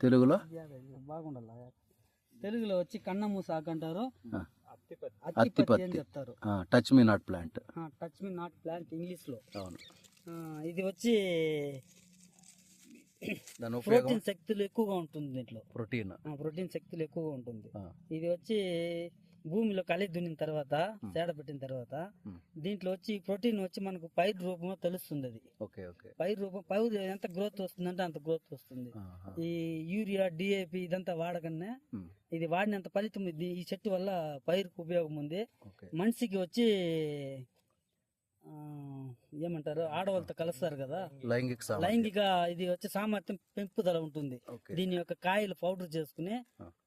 తెలుగులో? బాగుండాల. తెలుగులో వచ్చి కన్నమ్మ సాకు అంటారు. అత్తిపత్తి అని. చెప్తారు. Touch me not plant touch me not plant ఇంగ్లీష్లో అవును. ఇది వచ్చి ప్రోటీన్ శక్తులు ఎక్కువగా ఉంటుంది దీంట్లో. ప్రోటీన్. ప్రోటీన్ శక్తులు ఎక్కువగా ఉంటుంది. ఇది వచ్చి భూమిలో కలి దున్నిన తర్వాత సేడ పెట్టిన తర్వాత. దీంట్లో వచ్చి ప్రోటీన్ వచ్చి మనకు పైరు రూపంలో తెలుస్తుంది అది పైరు రూపం పైరు ఎంత గ్రోత్ వస్తుందంటే అంత గ్రోత్ వస్తుంది. ఈ యూరియా డిఏపి ఇదంతా వాడకన్నా ఉమ్, ఇది వాడినంత ఫలితం ఇది ఈ చెట్టు వల్ల పైరుకు ఉపయోగం ఉంది. మనిషికి వచ్చి ఆ, ఏమంటారు ఆడవాళ్ళతో కలుస్తారు కదా? లైంగిక. లైంగిక ఇది వచ్చి సామర్థ్యం పెంపుదల ఉంటుంది. దీని యొక్క కాయలు పౌడర్ చేసుకుని.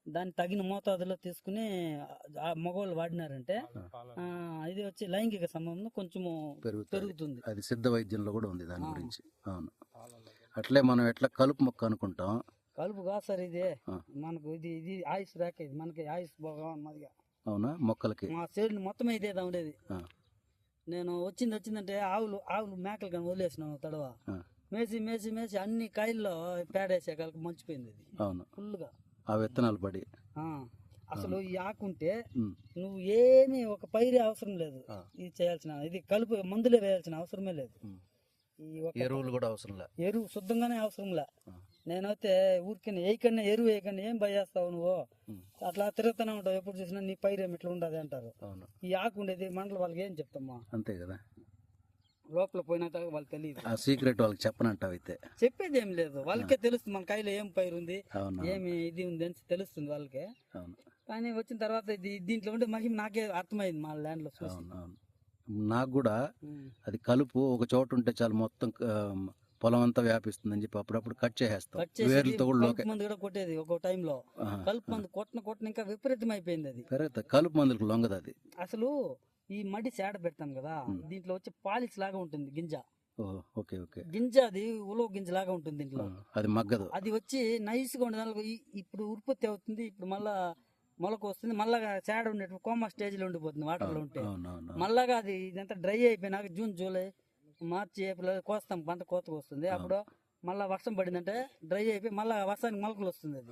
దాన్ని తగిన మోతాదులో తీసుకుని ఆ మగవాళ్ళు వాడినారంటే ఇది వచ్చి లైంగిక సంబంధం కొంచెము పెరుగుతుంది. పెరుగుతుంది. అది సిద్ధ వైద్యంలో కూడా ఉంది దాని. గురించి. అవును. అట్లే మనం ఎట్లా కలుపు మొక్క అనుకుంటాం? కలుపు కాదు సార్ ఇది. మనకు ఇది ఇది ఆయుష్ రేఖ ఇది మనకి ఆయుష్ బాగా మాదిగా అవునా? మొక్కలకి. మా మొత్తం ఇదేదా ఉండేది. నేను వచ్చింది వచ్చిందంటే ఆవులు ఆవులు మేకలు కానీ వదిలేసినాను తడవ. మేసి మేసి మేసి అన్ని కాయల్లో పేడేసే కాలకి మంచిపోయింది ఇది. అవును. ఫుల్గా ఆ విత్తనాలు పడి. ఆ, అసలు ఈ ఆకుంటే నువ్వు ఏమీ ఒక పైరే అవసరం లేదు. ఇది చేయాల్సిన ఇది కలుపు మందులే వేయాల్సిన అవసరమే లేదు. ఎరువులు కూడా అవసరం లే. ఎరువు శుద్ధంగానే అవసరంలే ఆ. నేనైతే ఊరికనే ఏకన్నా ఎరువు వేయకన్నా ఏం భయేస్తావు నువ్వు? అట్లా తిరుగుతూనే ఉంటావు. ఎప్పుడు చూసినా నీ పైరేం ఇట్లా ఉండదు అంటారు. అవును. ఈ ఆకు ఉండేది మండల వాళ్ళకి ఏం చెప్తామా? అంతే కదా. లోపల పోయినా వాళ్ళకి తెలియదు. ఆ సీక్రెట్ వాళ్ళకి చెప్పనంటావు అయితే చెప్పేది ఏం లేదు. వాళ్ళకే తెలుస్తుంది మన కాయలో ఏం పైరు ఉంది ఏమి ఇది ఉంది అని తెలుస్తుంది వాళ్ళకే. అవును. కానీ వచ్చిన తర్వాత ఇది దీంట్లో ఉండే మహిమ నాకే అర్థమైంది మా ల్యాండ్లో నాకు కూడా. అది కలుపు ఒక చోట ఉంటే చాలు మొత్తం పొలం అంతా వ్యాపిస్తుందని చెప్పి అప్పుడప్పుడు కట్ చేసేస్తాం. వేర్లతో కూడా మందు కొట్టేది ఒక టైంలో. కలుపు మందు కొట్టిన కొట్టిన ఇంకా విపరీతం అయిపోయింది అది కలుపు మందులకు లొంగదు అది. అసలు ఈ మడి సేడ పెడతాం కదా దీంట్లో వచ్చి పాలిస్ లాగా ఉంటుంది గింజ. Okay okay. గింజ అది ఉలవ గింజ లాగా ఉంటుంది దీంట్లో. అది మగ్గదు. అది వచ్చి నైస్గా ఉండే దానిలో ఈ- ఇప్పుడు ఉత్పత్తి అవుతుంది ఇప్పుడు మళ్ళా మొలక వస్తుంది మళ్ళా సేడ ఉండేటప్పుడు కోమా స్టేజ్లో ఉండిపోతుంది వాటర్లో ఉంటే. మళ్ళాగా అది ఇదంతా డ్రై అయిపోయినాక జూన్ జూలై మార్చి ఏప్రిల్ కోస్తాం పంట కోతకు వస్తుంది. అప్పుడు మళ్ళా వర్షం పడిందంటే డ్రై అయిపోయి మళ్ళా వర్షానికి మొలకలు వస్తుంది అది.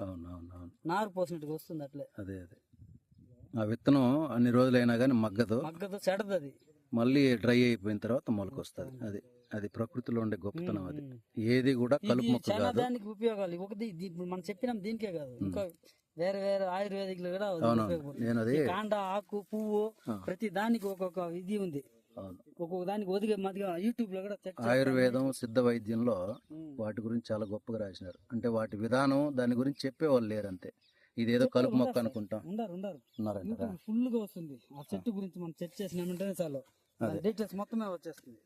నారు పోసినట్టుగా వస్తుంది అట్లే. అదే అదే. ఆ విత్తనం అన్ని రోజులైనా కానీ మగ్గదు. మగ్గతో చెడదు అది. మళ్ళీ డ్రై అయిపోయిన తర్వాత మొలక వస్తుంది. అది అది ప్రకృతిలో ఉండే గొప్పతనం అది. ఏది కూడా కలుపు మొక్క కాదు. దానికి ఉపయోగాలు. ఒకటి ఇప్పుడు మనం చెప్పినాం దీనికే కాదు. ఇంకా వేరే వేరే ఆయుర్వేదిక్లు కూడా కాండ ఆకు పువ్వు ప్రతి దానికి ఒక్కొక్క ఇది ఉంది. ఒక్కొక్క దానికి ఒదిగే మదిగా యూట్యూబ్లో కూడా చెక్ ఆయుర్వేదం సిద్ధ వైద్యంలో. వాటి గురించి చాలా గొప్పగా రాసినారు. అంటే వాటి విధానం దాని గురించి చెప్పేవాళ్ళు లేరు అంతే ఇదేదో కలుపు మొక్క అనుకుంటాం. ఉండరు ఫుల్గా వస్తుంది. ఆ చెట్టు గురించి మనం చర్చ చేసినామంటేనే చాలు. డీటెయిల్స్ మొత్తమే వచ్చేస్తుంది.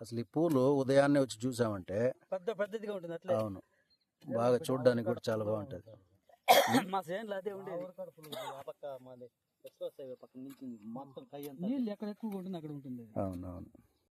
అసలు ఈ పూలు ఉదయాన్నే వచ్చి చూసామంటే పెద్ద పెద్దదిగా ఉంటుంది అట్లే. అవును. బాగా చూడడానికి కూడా చాలా బాగుంటది. మా చేనులో అదే ఉండేది. పక్క మాది పక్కన నుంచి మొత్తం కై అంతా నీళ్ళు ఎక్కడ ఎక్కువగా ఉంటుంది అక్కడ ఉంటుంది. అది. అవును అవును